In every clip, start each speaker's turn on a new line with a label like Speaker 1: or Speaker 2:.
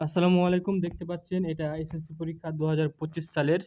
Speaker 1: আসসালামু আলাইকুম, দেখতে পাচ্ছেন এটা এসএসসি পরীক্ষা দু হাজার পঁচিশ সালের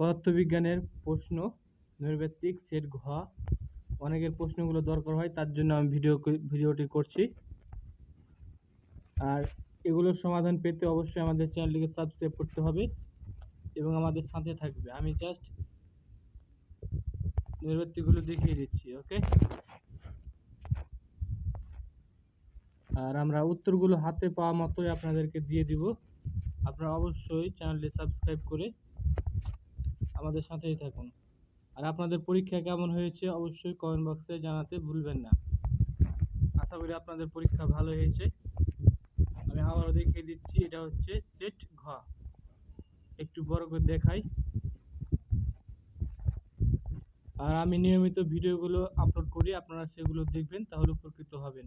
Speaker 1: পদার্থবিজ্ঞানের প্রশ্ন, নৈর্ব্যক্তিক সেট ঘ। অনেকের প্রশ্নগুলো দরকার হয়, তার জন্য আমি ভিডিও ভিডিওটি করছি। আর এগুলোর সমাধান পেতে অবশ্যই আমাদের চ্যানেলটিকে সাবস্ক্রাইব করতে হবে এবং আমাদের সাথে থাকবে। আমি জাস্ট নৈর্ব্যক্তিকগুলো দেখিয়ে দিচ্ছি ওকে আর আমরা উত্তরগুলো হাতে পাওয়া মাত্রই আপনাদেরকে দিয়ে দিব। আপনারা অবশ্যই চ্যানেলটি সাবস্ক্রাইব করে আমাদের সাথেই থাকুন। আর আপনাদের পরীক্ষা কেমন হয়েছে অবশ্যই কমেন্ট বক্সে জানাতে ভুলবেন না। আশা করি আপনাদের পরীক্ষা ভালো হয়েছে। আমি আবারও দেখিয়ে দিচ্ছি, এটা হচ্ছে সেট ঘ। একটু বড় করে দেখাই। আর আমি নিয়মিত ভিডিওগুলো আপলোড করি, আপনারা সেগুলো দেখবেন, তাহলে উপকৃত হবেন।